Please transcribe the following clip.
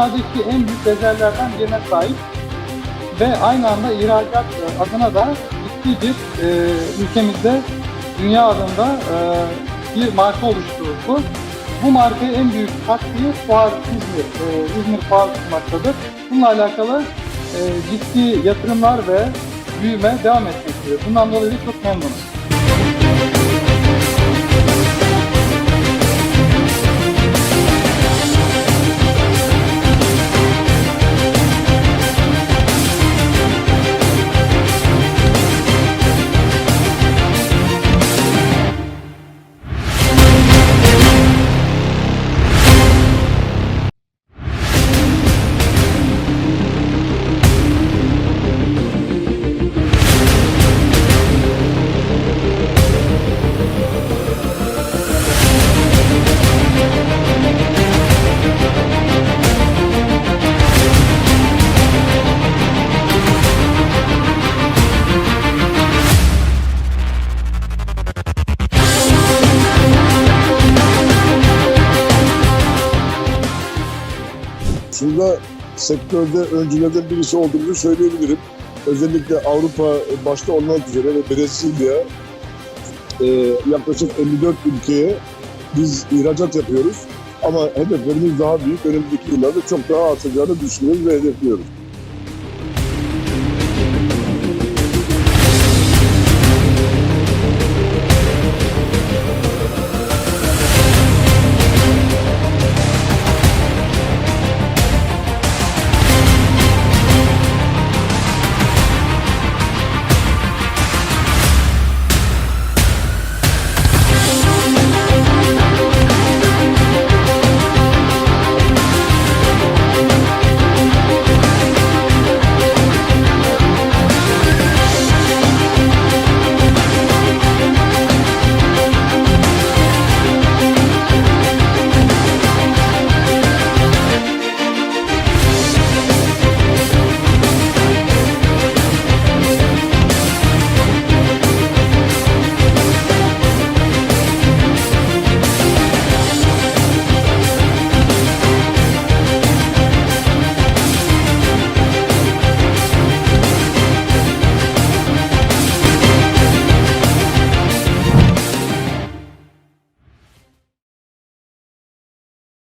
dünyadaki en büyük rezervlerden birine sahip ve aynı anda ihracat e, adına da ciddi bir e, ülkemizde dünya adında e, bir marka oluşturuldu. Bu markaya en büyük katkıyı Fuar İzmir, e, İzmir Fuar sunmaktadır. Bununla alakalı e, ciddi yatırımlar ve büyüme devam etmektedir. Bundan dolayı çok memnunuz. Şurada sektörde öncülerden birisi olduğumuzu söyleyebilirim. Özellikle Avrupa başta olmak üzere ve Brezilya e, yaklaşık 54 ülkeye biz ihracat yapıyoruz. Ama hedeflerimiz daha büyük. Önümüzdeki yıllarda çok daha artacağını düşünüyoruz ve hedefliyoruz.